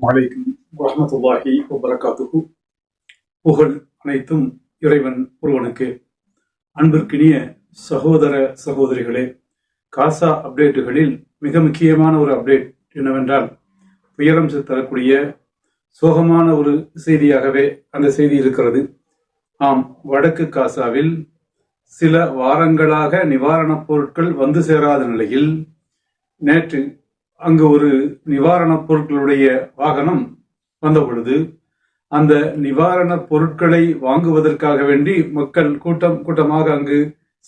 வலைக்கும் வரமத்துல்லாஹி வபரகாத்துகு புகழ் அனைத்தும் இறைவன் ஒருவனுக்கு. அன்பிற்கினிய சகோதர சகோதரிகளே காசா அப்டேட்டுகளில் மிக முக்கியமான ஒரு அப்டேட் என்னவென்றால் துயரம் தரக்கூடிய சோகமான ஒரு செய்தியாகவே அந்த செய்தி இருக்கிறது. ஆம் வடக்கு காசாவில் சில வாரங்களாக நிவாரணப் பொருட்கள் வந்து சேராத நிலையில் நேற்று அங்கு ஒரு நிவாரணப் பொருட்களுடைய வாகனம் வந்த பொழுது அந்த நிவாரணப் பொருட்களை வாங்குவதற்காக வேண்டி மக்கள் கூட்டம் கூட்டமாக அங்கு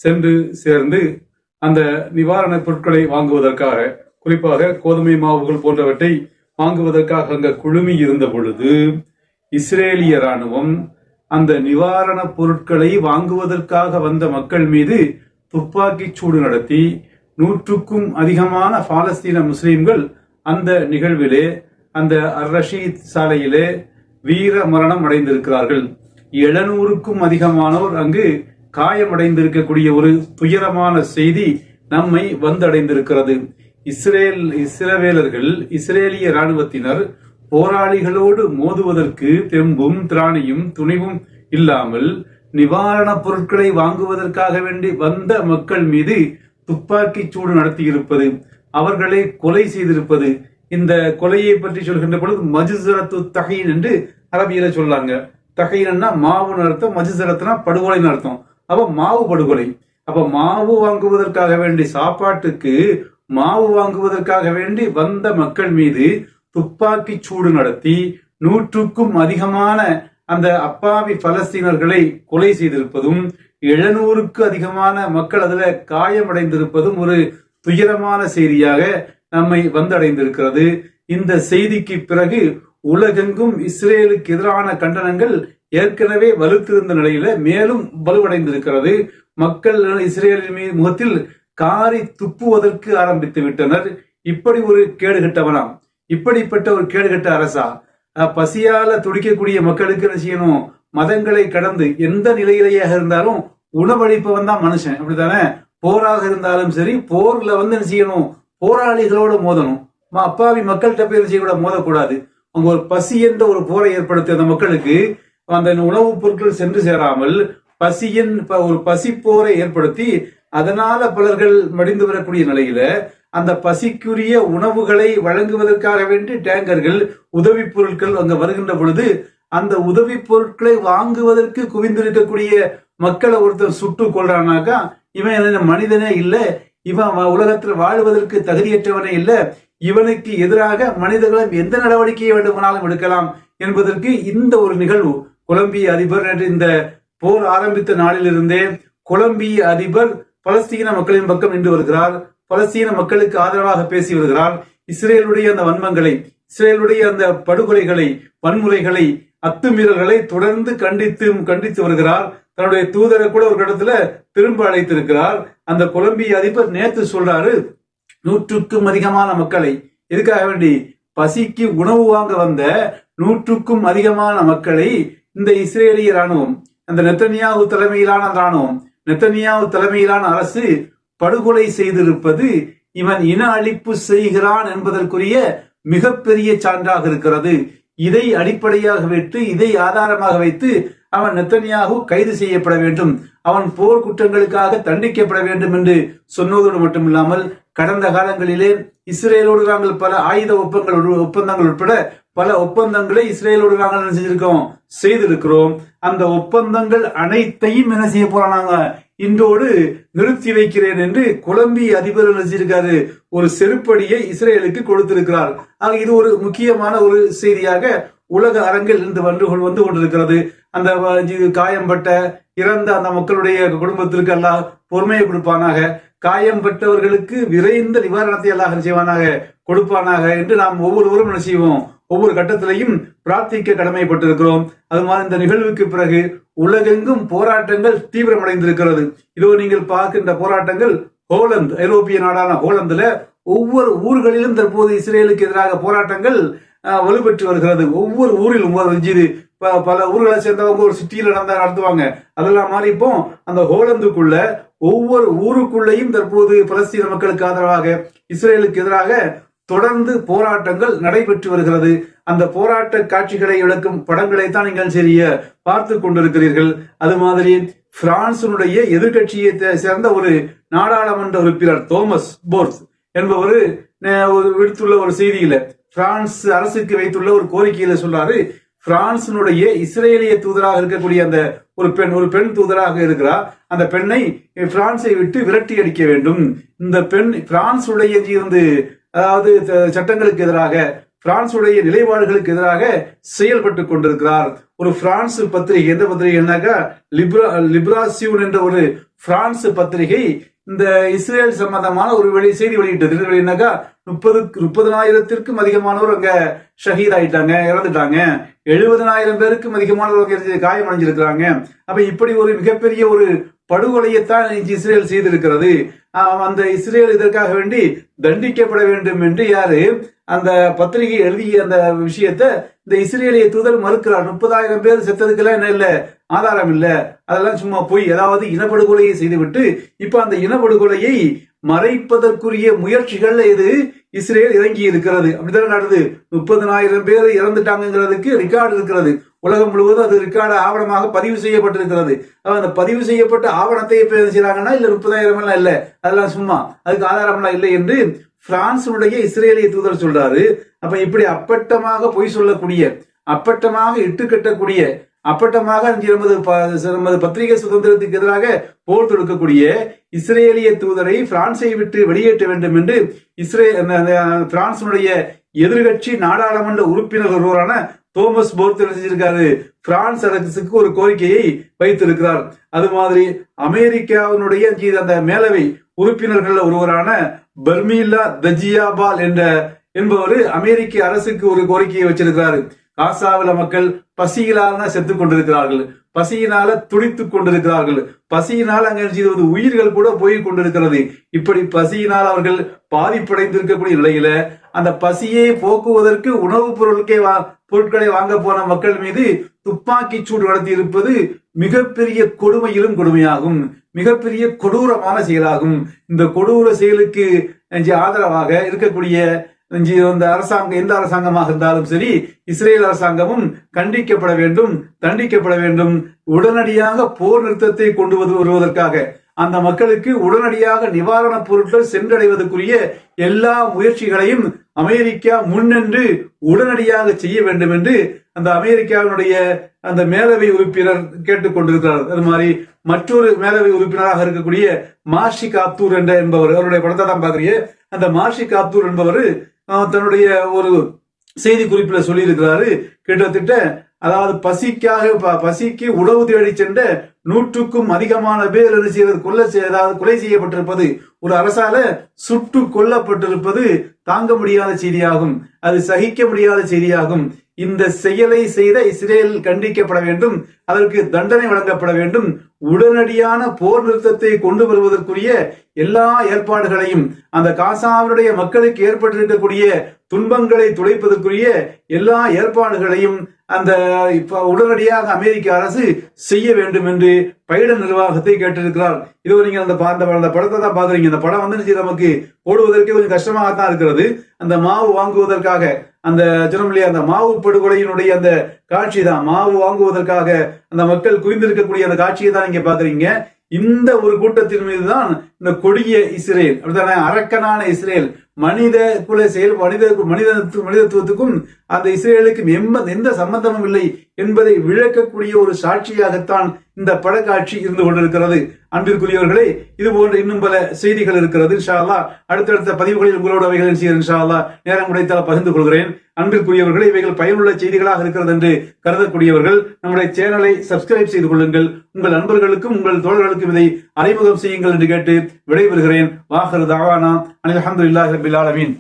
சென்று சேர்ந்து அந்த நிவாரணப் பொருட்களை வாங்குவதற்காக குறிப்பாக கோதுமை மாவுகள் போன்றவற்றை வாங்குவதற்காக அங்க குழுமி இருந்த பொழுது இஸ்ரேலிய ராணுவம் அந்த நிவாரணப் பொருட்களை வாங்குவதற்காக வந்த மக்கள் மீது துப்பாக்கிச் சூடு நடத்தி நூற்றுக்கும் அதிகமான பாலஸ்தீன முஸ்லிம்கள் அந்த நிகழ்விலே அந்த அர் ரஷீத் சாலையிலே வீர மரணம் அடைந்திருக்கிறார்கள். எழுநூறுக்கும் அதிகமானோர் அங்கு காயமடைந்திருக்கக்கூடிய ஒரு துயரமான செய்தி நம்மை வந்தடைந்திருக்கிறது. இஸ்ரேல் இஸ்ரவேலர்கள் இஸ்ரேலிய ராணுவத்தினர் போராளிகளோடு மோதுவதற்கு தெம்பும் திராணியும் துணிவும் இல்லாமல் நிவாரணப் பொருட்களை வாங்குவதற்காக வேண்டி வந்த மக்கள் மீது துப்பாக்கி சூடு நடத்தியிருப்பது அவர்களை கொலை செய்திருப்பது இந்த கொலையை பற்றி சொல்கின்ற பொழுது மஜுசரத்து தகைன் என்று அரபியில சொல்லாங்க. தகைன்னா மாவுன்னு அர்த்தம் மஜுசரத்துனா படுகொலைன்னு அர்த்தம். அப்ப மாவு படுகொலை. அப்ப மாவு வாங்குவதற்காக வேண்டி சாப்பாட்டுக்கு மாவு வாங்குவதற்காக வேண்டி வந்த மக்கள் மீது துப்பாக்கி சூடு நடத்தி நூற்றுக்கும் அதிகமான அந்த அப்பாவி பலஸ்தீனர்களை கொலை செய்திருப்பதும் எழுநூறுக்கு அதிகமான மக்கள் அதுல காயமடைந்திருப்பதும் ஒரு துயரமான செய்தியாக நம்மை வந்தடைந்திருக்கிறது. இந்த செய்திக்கு பிறகு உலகெங்கும் இஸ்ரேலுக்கு எதிரான கண்டனங்கள் ஏற்கனவே வலுத்திருந்த நிலையில மேலும் வலுவடைந்திருக்கிறது. மக்கள் இஸ்ரேலின் மீது முகத்தில் காரி துப்புவதற்கு ஆரம்பித்து விட்டனர். இப்படி ஒரு கேடுகட்டவனாம். இப்படிப்பட்ட ஒரு கேடுகட்ட அரசா? பசியால துடிக்கக்கூடிய மக்களுக்கு என்ன செய்யணும்? மதங்களை கடந்து எந்த நிலையிலேயே இருந்தாலும் உணவளிப்பவன் தான் மனுஷன். அப்படித்தானே? போராக இருந்தாலும் சரி போர்ல வந்து என்ன செய்யணும்? போராளிகளோட மோதணும். அப்பாவி மக்கள்கிட்ட போய் செய்ய கூட மோதக்கூடாது. அவங்க ஒரு பசி என்ற ஒரு போரை ஏற்படுத்திய அந்த மக்களுக்கு அந்த உணவுப் பொருட்கள் சென்று சேராமல் பசியின் ஒரு பசி போரை ஏற்படுத்தி அதனால பலர்கள் மடிந்து வரக்கூடிய நிலையில அந்த பசிக்குரிய உணவுகளை வழங்குவதற்காக வேண்டி டேங்கர்கள் உதவி பொருட்கள் அங்க வருகின்ற பொழுது அந்த உதவி பொருட்களை வாங்குவதற்கு குவிந்திருக்கக்கூடிய மக்களை ஒருத்தர் சுட்டு கொள்றானாக்கா இவன் என்ன மனிதனே இல்லை. இவன் உலகத்தில் வாழ்வதற்கு தகுதியற்றவனே இல்லை. இவனுக்கு எதிராக மனிதர்களும் எந்த நடவடிக்கையை வேண்டுமானாலும் எடுக்கலாம் என்பதற்கு இந்த ஒரு நிகழ்வு. கொலம்பிய அதிபர் இந்த போர் ஆரம்பித்த நாளிலிருந்தே கொலம்பிய அதிபர் பலஸ்தீன மக்களின் பக்கம் நின்று வருகிறார். பலஸ்தீன மக்களுக்கு ஆதரவாக பேசி வருகிறார். இஸ்ரேலுடைய அந்த வன்மங்களை இஸ்ரேலுடைய அந்த படுகொலைகளை வன்முறைகளை அத்துமீறல்களை தொடர்ந்து கண்டித்து கண்டித்து வருகிறார். தன்னுடைய தூதரை கூட ஒரு இடத்துல திரும்ப அழைத்திருக்கிறார். அந்த கொலம்பிய அதிபர் நேத்து சொல்றாரு நூற்றுக்கும் அதிகமான மக்களை எதுக்காக வேண்டி? பசிக்கு உணவு வாங்க வந்த நூற்றுக்கும் அதிகமான மக்களை இந்த இஸ்ரேலிய ராணுவம் அந்த நெத்தனியாவு தலைமையிலான ராணுவம் நெத்தனியாவு தலைமையிலான அரசு படுகொலை செய்திருப்பது இவன் இன அழிப்பு செய்கிறான் என்பதற்குரிய மிகப்பெரிய சான்றாக இருக்கிறது. இதை அடிப்படையாக வைத்து இதை ஆதாரமாக வைத்து அவன் நெத்தனியாக கைது செய்யப்பட வேண்டும். அவன் போர் குற்றங்களுக்காக தண்டிக்கப்பட வேண்டும் என்று சொன்னதோடு மட்டுமில்லாமல் கடந்த காலங்களிலே இஸ்ரேலோடு நாங்கள் பல ஆயுத ஒப்பங்கள் ஒப்பந்தங்கள் உட்பட பல ஒப்பந்தங்களை இஸ்ரேலோடு நாங்கள் செஞ்சிருக்கோம் செய்திருக்கிறோம். அந்த ஒப்பந்தங்கள் அனைத்தையும் என்ன செய்ய போறாங்க இன்றோடு நிறுத்தி வைக்கிறேன் என்று கொலம்பிய அதிபர் நினைச்சிருக்காரு ஒரு செருப்படியை இஸ்ரேலுக்கு கொடுத்திருக்கிறார். ஆக இது ஒரு முக்கியமான ஒரு செய்தியாக உலக அரங்கில் இருந்து வந்து கொண்டு- வந்து கொண்டிருக்கிறது. அந்த காயம்பட்ட இறந்த அந்த மக்களுடைய குடும்பத்திற்கு எல்லாம் பொறுமையை கொடுப்பானாக. காயம்பட்டவர்களுக்கு விரைந்த நிவாரணத்தை எல்லாம் செய்வானாக? கொடுப்பானாக என்று நாம் ஒவ்வொருவரும் என்ன செய்வோம்? ஒவ்வொரு கட்டத்திலையும் பிரார்த்திக்க கடமைப்பட்டிருக்கிறோம். அது மாதிரி இந்த நிகழ்வுக்கு பிறகு உலகெங்கும் போராட்டங்கள் தீவிரமடைந்திருக்கிறது. இதோ நீங்கள் பார்க்கின்ற போராட்டங்கள் ஹோலந்து ஐரோப்பிய நாடான ஹோலந்துல ஒவ்வொரு ஊர்களிலும் தற்போது இஸ்ரேலுக்கு எதிராக போராட்டங்கள் வலுப்பெற்று வருகிறது. ஒவ்வொரு ஊரிலும் ஒரு இது ப- பல ஊர்களை சேர்ந்தவங்க ஒரு சிட்டியில் நடந்த நடத்துவாங்க. அதெல்லாம் மாதிரி இப்போ அந்த ஹோலந்துக்குள்ள ஒவ்வொரு ஊருக்குள்ளேயும் தற்போது பலஸ்தீன மக்களுக்கு ஆதரவாக இஸ்ரேலுக்கு எதிராக தொடர்ந்து போராட்டங்கள் நடைபெற்று வருகிறது. அந்த போராட்ட காட்சிகளை விளக்கும் படங்களை தான் நீங்கள் சரிய பார்த்து கொண்டிருக்கிறீர்கள். அது மாதிரி பிரான்சினுடைய எதிர்கட்சியை சேர்ந்த ஒரு நாடாளுமன்ற உறுப்பினர் தோமஸ் போர்ஸ் என்பவர் ஒரு விடுத்துள்ள ஒரு செய்தியில பிரான்ஸ் அரசுக்கு வைத்துள்ள ஒரு கோரிக்கையில சொல்றாரு பிரான்சினுடைய இஸ்ரேலிய தூதராக இருக்கக்கூடிய அந்த ஒரு பெண் ஒரு பெண் தூதராக இருக்கிறார் அந்த பெண்ணை பிரான்ஸை விட்டு விரட்டி அடிக்க வேண்டும். இந்த பெண் பிரான்சுடைய இருந்து அதாவது சட்டங்களுக்கு எதிராக பிரான்சுடைய நிலைப்பாடுகளுக்கு எதிராக செயல்பட்டு கொண்டிருக்கிறார். ஒரு பிரான்ஸ் பத்திரிகை எந்த பத்திரிகைனாக்கா லிப்ரா லிப்ராசியூன் என்ற ஒரு பிரான்ஸ் பத்திரிகை இந்த இஸ்ரேல் சம்பந்தமான ஒரு வெளி செய்தி வெளியிட்டது. இது வெளியினாக்கா முப்பது முப்பதனாயிரத்திற்கும் அதிகமானவர் அங்க ஷஹீத் ஆயிட்டாங்க இறந்துட்டாங்க. எழுபதனாயிரம் பேருக்கும் அதிகமானவர் காயம் அடைஞ்சிருக்கிறாங்க அப்ப இப்படி ஒரு மிகப்பெரிய ஒரு படுகொலையைத்தான் இஸ்ரேல் செய்திருக்கிறது. அந்த இஸ்ரேல் இதற்காக வேண்டி தண்டிக்கப்பட வேண்டும் என்று யாரு? அந்த பத்திரிகை எழுதிய அந்த விஷயத்த இந்த இஸ்ரேலிய தூதர் மறுக்கிறார். முப்பதாயிரம் பேர் செத்ததுக்கெல்லாம் என்ன இல்ல? ஆதாரம் இல்ல அதெல்லாம் சும்மா போய் ஏதாவது இனப்படுகொலையை செய்துவிட்டு இப்ப அந்த இனப்படுகொலையை மறைப்பதற்குரிய முயற்சிகள்ல இது இஸ்ரேல் இறங்கி இருக்கிறது. அப்படித்தானே நடந்தது? முப்பதனாயிரம் பேர் இறந்துட்டாங்கிறதுக்கு ரெக்கார்டு இருக்கிறது. உலகம் முழுவதும் அது ரெக்கார்டு ஆவணமாக பதிவு செய்யப்பட்டிருக்கிறது. அந்த பதிவு செய்யப்பட்ட ஆவணத்தை இப்ப செய்யறாங்கன்னா இல்ல முப்பதாயிரம் எல்லாம் இல்ல. அதெல்லாம் சும்மா அதுக்கு ஆதாரம் எல்லாம் இல்லை என்று பிரான்சினுடைய இஸ்ரேலிய தூதர் சொல்றாரு. அப்ப இப்படி அப்பட்டமாக பொய் சொல்லக்கூடிய அப்பட்டமாக இட்டுக்கட்டக்கூடிய அப்பட்டமாக இங்கே நமது ப- நமது பத்திரிகை சுதந்திரத்துக்கு எதிராக போர் தொடுக்கக்கூடிய இஸ்ரேலிய தூதரை பிரான்சை விட்டு வெளியேற்ற வேண்டும் என்று இஸ்ரேல் அந்த- பிரான்சினுடைய எதிர்கட்சி நாடாளுமன்ற உறுப்பினர் ஒருவரான தோமஸ் போர்த் செஞ்சிருக்காரு? பிரான்ஸ் அரசுக்கு ஒரு கோரிக்கையை வைத்திருக்கிறார். அது மாதிரி அமெரிக்காவினுடைய அந்த மேலவை உறுப்பினர்கள் ஒருவரான பர்மீலா தஜியாபால் என்ற என்பவர் அமெரிக்க அரசுக்கு ஒரு கோரிக்கையை வச்சிருக்கிறாரு. காசாவில மக்கள் பசியினால் தான் செத்து கொண்டிருக்கிறார்கள். பசியினால துடித்துக் கொண்டிருக்கிறார்கள். பசியினால் அங்க செய்வது உயிர்கள் கூட போய் கொண்டிருக்கிறது. இப்படி பசியினால் அவர்கள் பாதிப்படைந்திருக்கக்கூடிய நிலையில அந்த பசியை போக்குவதற்கு உணவுப் பொருட்களை வா- பொருட்களை வாங்க போன மக்கள் மீது துப்பாக்கி சூடு நடத்தி இருப்பது மிகப்பெரிய கொடுமையிலும் கொடுமையாகும். மிகப்பெரிய கொடூரமான செயலாகும். இந்த கொடூர செயலுக்கு ஆதரவாக இருக்கக்கூடிய இஞ்சி இந்த அரசாங்கம் எந்த அரசாங்கமாக இருந்தாலும் சரி இஸ்ரேல் அரசாங்கமும் கண்டிக்கப்பட வேண்டும் தண்டிக்கப்பட வேண்டும். உடனடியாக போர் நிறுத்தத்தை கொண்டு வந்து வருவதற்காக. அந்த மக்களுக்கு உடனடியாக நிவாரணப் பொருட்கள் சென்றடைவதற்குரிய எல்லா முயற்சிகளையும் அமெரிக்கா முன்னின்று உடனடியாக செய்ய வேண்டும் என்று அந்த அமெரிக்காவினுடைய அந்த மேலவை உறுப்பினர் கேட்டுக்கொண்டிருக்கிறார் அது மாதிரி மற்றொரு மேலவை உறுப்பினராக இருக்கக்கூடிய மாஷி காப்தூர் என்ற என்பவர் அவருடைய படத்தை தான் பாக்குறீங்க அந்த மாஷி காப்தூர் என்பவர் தன்னுடைய ஒரு செய்தி குறிப்பில் சொல்லியிருக்கிறாரு. கிட்டத்தட்ட அதாவது பசிக்காக ப- பசிக்கு உணவு தேடி சென்ற நூற்றுக்கும் அதிகமான பேர் என்ன செய்யறது கொல்ல செய்- அதாவது கொலை செய்யப்பட்டிருப்பது. ஒரு அரசால சுட்டு கொல்லப்பட்டிருப்பது தாங்க முடியாத செய்தியாகும். அது சகிக்க முடியாத செய்தியாகும். இந்த செயலை செய்த இஸ்ரேல் கண்டிக்கப்பட வேண்டும். அதற்கு தண்டனை வழங்கப்பட வேண்டும். உடனடியான போர் நிறுத்தத்தை கொண்டு வருவதற்குரிய எல்லா ஏற்பாடுகளையும் அந்த காசாவினுடைய மக்களுக்கு ஏற்பட்டிருக்கக்கூடிய துன்பங்களை துடைப்பதற்குரிய எல்லா ஏற்பாடுகளையும் அந்த இப்ப உடனடியாக அமெரிக்க அரசு செய்ய வேண்டும் என்று பைடன் நிர்வாகத்தை கேட்டிருக்கிறார். இது நீங்க அந்த அந்த அந்த படத்தை தான் பாக்குறீங்க இந்த படம் வந்து நமக்கு. போடுவதற்கே கொஞ்சம் கஷ்டமாகத்தான் இருக்கிறது. அந்த மாவு வாங்குவதற்காக அந்த சொன்னோம் அந்த மாவு படுகொலையினுடைய அந்த காட்சி தான். மாவு வாங்குவதற்காக அந்த மக்கள் குவிந்திருக்கக்கூடிய அந்த காட்சியை தான் நீங்க பாக்குறீங்க இந்த ஒரு கூட்டத்தின் மீதுதான் இந்த கொடிய இஸ்ரேல் அப்படித்தானே? அரக்கனான இஸ்ரேல் மனித குல செயல் மனித மனித மனிதத்துவத்துக்கும் அந்த இஸ்ரேலுக்கும் எம்ப எந்த சம்பந்தமும் இல்லை என்பதை விளக்கக்கூடிய ஒரு சாட்சியாகத்தான் இந்த படக்காட்சி இருந்து கொண்டிருக்கிறது. அன்பிற்குரியவர்களே இது போன்ற இன்னும் பல செய்திகள் இருக்கிறது. இன்ஷால்லா அடுத்தடுத்த பதிவுகளில் உங்களோட அவைகள் செய்ய இன்ஷால்லா நேரம் உடைத்தால் பகிர்ந்து கொள்கிறேன். அன்பிற்குரியவர்களே இவைகள் பயனுள்ள செய்திகளாக இருக்கிறது என்று கருதக்கூடியவர்கள் நம்முடைய சேனலை சப்ஸ்கிரைப் செய்து கொள்ளுங்கள். உங்கள் நண்பர்களுக்கும் உங்கள் தோழர்களுக்கும் இதை அறிமுகம் செய்யுங்கள் என்று கேட்டு விடைபெறுகிறேன் வாஹர் தாவானா அனில் அஹமதுல்லாஹி ரபில் ஆலமீன்